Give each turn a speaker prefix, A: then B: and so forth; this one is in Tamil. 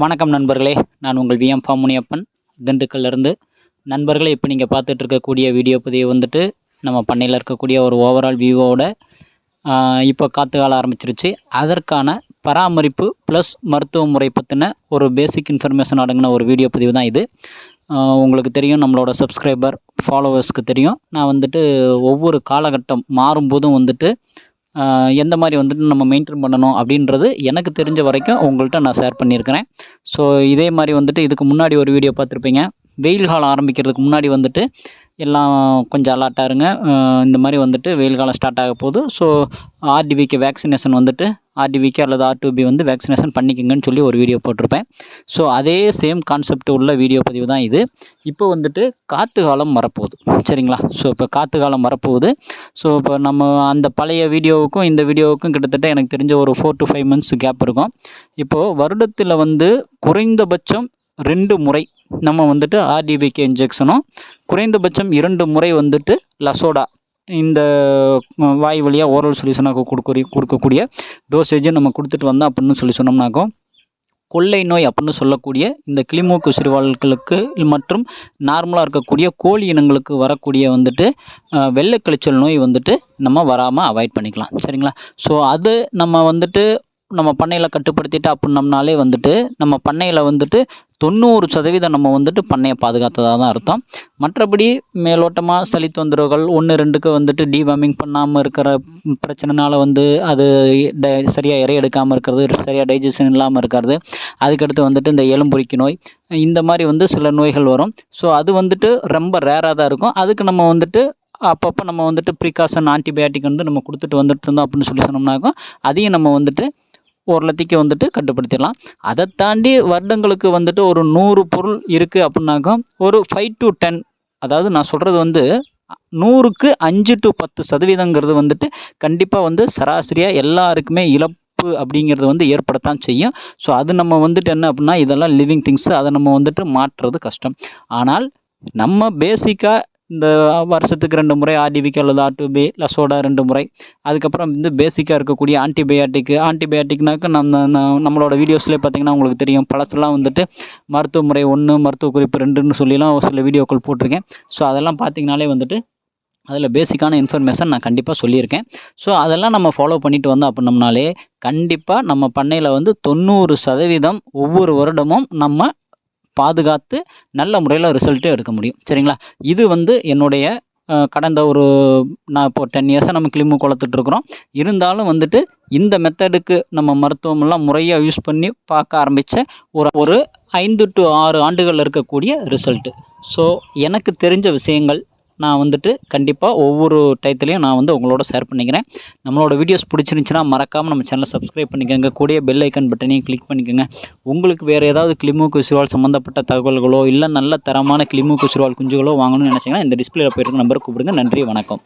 A: வணக்கம் நண்பர்களே. நான் உங்கள் விஎம் ஃபார்ம் திண்டுக்கல்லிருந்து திண்டுக்கல்லேருந்து. நண்பர்களே இப்போ நீங்கள் பார்த்துட்டு இருக்கக்கூடிய வீடியோ பதிவு வந்துட்டு நம்ம பண்ணையில் இருக்கக்கூடிய ஒரு ஓவரால் வியூவோட இப்போ காற்று கால ஆரம்பிச்சிருச்சு. அதற்கான பராமரிப்பு ப்ளஸ் மருத்துவ முறை பற்றின ஒரு பேசிக் இன்ஃபர்மேஷன் அடங்கின ஒரு வீடியோ பதிவு தான் இது. உங்களுக்கு தெரியும் நம்மளோட சப்ஸ்கிரைபர் ஃபாலோவர்ஸ்க்கு தெரியும். நான் வந்துட்டு ஒவ்வொரு காலகட்டம் மாறும்போதும் வந்துட்டு எந்த மாதிரி வந்துட்டு நம்ம மெயின்டைன் பண்ணணும் அப்படின்றது எனக்கு தெரிஞ்ச வரைக்கும் உங்கள்கிட்ட நான் ஷேர் பண்ணியிருக்கிறேன். ஸோ இதே மாதிரி வந்துட்டு இதுக்கு முன்னாடி ஒரு வீடியோ பார்த்துருப்பீங்க. வெயில் காலம் ஆரம்பிக்கிறதுக்கு முன்னாடி வந்துட்டு எல்லாம் கொஞ்சம் அலர்ட்டாக இருங்க. இந்த மாதிரி வந்துட்டு வெயில் காலம் ஸ்டார்ட் ஆக போகுது. ஸோ ஆர்டிவிக்கு வேக்சினேஷன் வந்துட்டு ஆர்டிவிக்கு அல்லது ஆர்டிபி வந்து வேக்சினேஷன் பண்ணிக்கங்கன்னு சொல்லி ஒரு வீடியோ போட்டிருப்பேன். ஸோ அதே சேம் கான்செப்ட் உள்ள வீடியோ பதிவு தான் இது. இப்போ வந்துட்டு காற்று காலம் வரப்போகுது. சரிங்களா? ஸோ இப்போ காற்று காலம் வரப்போகுது. ஸோ இப்போ நம்ம அந்த பழைய வீடியோவுக்கும் இந்த வீடியோவுக்கும் கிட்டத்தட்ட எனக்கு தெரிஞ்ச ஒரு four to five months gap இருக்கும். இப்போது வருடத்தில் வந்து குறைந்தபட்சம் ரெண்டு முறை நம்ம வந்துட்டு ஆர்டிபிகே இன்ஜெக்ஷனும் குறைந்தபட்சம் இரண்டு முறை வந்துட்டு லசோடா இந்த வாய் வழியாக ஓரல் சொல்யூஷனாக கொடுக்கக்கூடிய கொடுக்கக்கூடிய டோசேஜும் நம்ம கொடுத்துட்டு வந்தோம் அப்படின்னு சொல்லி சொன்னோம்னாக்கோ கொள்ளை நோய் அப்படின்னு சொல்லக்கூடிய இந்த கிளிமூக்கு சிறுவாள்களுக்கு மற்றும் நார்மலாக இருக்கக்கூடிய கோழி இனங்களுக்கு வரக்கூடிய வந்துட்டு வெள்ளை வெள்ளைக்கழிச்சல் நோய் வந்துட்டு நம்ம வராமல் அவாய்ட் பண்ணிக்கலாம். சரிங்களா? ஸோ அது நம்ம வந்துட்டு நம்ம பண்ணையில் கட்டுப்படுத்திட்டு அப்படின்னம்னாலே வந்துட்டு நம்ம பண்ணையில் வந்துட்டு தொண்ணூறு சதவீதம் நம்ம வந்துட்டு பண்ணையை பாதுகாத்ததாக தான் அர்த்தம். மற்றபடி மேலோட்டமாக சளி தொந்தரவுகள் ஒன்று ரெண்டுக்கு வந்துட்டு டிவார்மிங் பண்ணாமல் இருக்கிற பிரச்சனைனால வந்து அது ட சரியாக இறை எடுக்காமல் இருக்கிறது சரியாக டைஜஷன் இல்லாமல் இருக்கிறது. அதுக்கடுத்து வந்துட்டு இந்த எலும்புரிக்கு நோய் இந்த மாதிரி வந்து சில நோய்கள் வரும். ஸோ அது வந்துட்டு ரொம்ப ரேராக தான் இருக்கும். அதுக்கு நம்ம வந்துட்டு அப்பப்போ நம்ம வந்துட்டு ப்ரிகாஷன் ஆன்டிபயோட்டிக் வந்து நம்ம கொடுத்துட்டு வந்துட்டு இருந்தோம் அப்படின்னு சொல்லி சொன்னோம்னாக்கும் அதையும் நம்ம வந்துட்டு ஓரளத்திக்கு வந்துட்டு கட்டுப்படுத்திடலாம். அதை தாண்டி வருடங்களுக்கு வந்துட்டு ஒரு நூறு பொருள் இருக்குது அப்படின்னாக்கா ஒரு ஃபைவ் டு டென் அதாவது நான் சொல்கிறது வந்து நூறுக்கு அஞ்சு டு பத்து சதவீதங்கிறது வந்துட்டு கண்டிப்பாக வந்து சராசரியாக எல்லாருக்குமே இழப்பு அப்படிங்கிறது வந்து ஏற்படத்தான் செய்யும். ஸோ அது நம்ம வந்துட்டு என்ன அப்படின்னா இதெல்லாம் லிவிங் திங்ஸ் அதை நம்ம வந்துட்டு மாற்றுறது கஷ்டம். ஆனால் நம்ம பேசிக்காக இந்த வருஷத்துக்கு ரெண்டு முறை ஆர்டிபிக்கு அல்லது ஆர்டிபி லசோடா ரெண்டு முறை. அதுக்கப்புறம் வந்து பேசிக்காக இருக்கக்கூடிய ஆன்டிபயாட்டிக் ஆன்டிபயாட்டிக்னாக்க நம்ம நம்மளோட வீடியோஸ்லேயே பார்த்தீங்கன்னா உங்களுக்கு தெரியும். பழசெல்லாம் வந்துட்டு மருத்துவ முறை ஒன்று மருத்துவ குறிப்பு ரெண்டுன்னு சொல்லிலாம் ஒரு சில வீடியோக்கள் போட்டிருக்கேன். ஸோ அதெல்லாம் பார்த்தீங்கனாலே வந்துட்டு அதில் பேசிக்கான இன்ஃபர்மேஷன் நான் கண்டிப்பாக சொல்லியிருக்கேன். ஸோ அதெல்லாம் நம்ம ஃபாலோ பண்ணிட்டு வந்தோம் அப்படின்னம்னாலே கண்டிப்பாக நம்ம பண்ணையில் வந்து தொண்ணூறு சதவீதம் ஒவ்வொரு வருடமும் நம்ம பாதுகாத்து நல்ல முறையில் ரிசல்ட்டு எடுக்க முடியும். சரிங்களா? இது வந்து என்னுடைய கடந்த ஒரு நான் இப்போ டென் இயர்ஸாக நம்ம கிளிமு கொளத்துட்ருக்குறோம் இருந்தாலும் வந்துட்டு இந்த மெத்தடுக்கு நம்ம மருத்துவமெல்லாம் முறையாக யூஸ் பண்ணி பார்க்க ஆரம்பித்த ஒரு ஒரு ஐந்து டு ஆறு ஆண்டுகளில் இருக்கக்கூடிய ரிசல்ட்டு ஸோ எனக்கு தெரிஞ்ச விஷயங்கள் நான் வந்துட்டு கண்டிப்பாக ஒவ்வொரு டயத்துலையும் நான் வந்து உங்களோட ஷேர் பண்ணிக்கிறேன். நம்மளோட வீடியோஸ் பிடிச்சிருந்துச்சின்னா மறக்காமல் நம்ம சேனலை சப்ஸ்கிரைப் பண்ணிக்கோங்க. கூடிய பெல் ஐக்கன் பட்டனையும் கிளிக் பண்ணிக்கோங்க. உங்களுக்கு வேறு ஏதாவது கிளிமூக்கு சிறுவால் சம்மந்தப்பட்ட தகவல்களோ இல்லை நல்ல தரமான கிளிமூக்கு சிறுவால் குஞ்சுகளோ வாங்கணும்னு நினச்சிங்கன்னா இந்த டிஸ்பிளேல போயிருக்க நம்பருக்கு கூப்பிடுங்க. நன்றி வணக்கம்.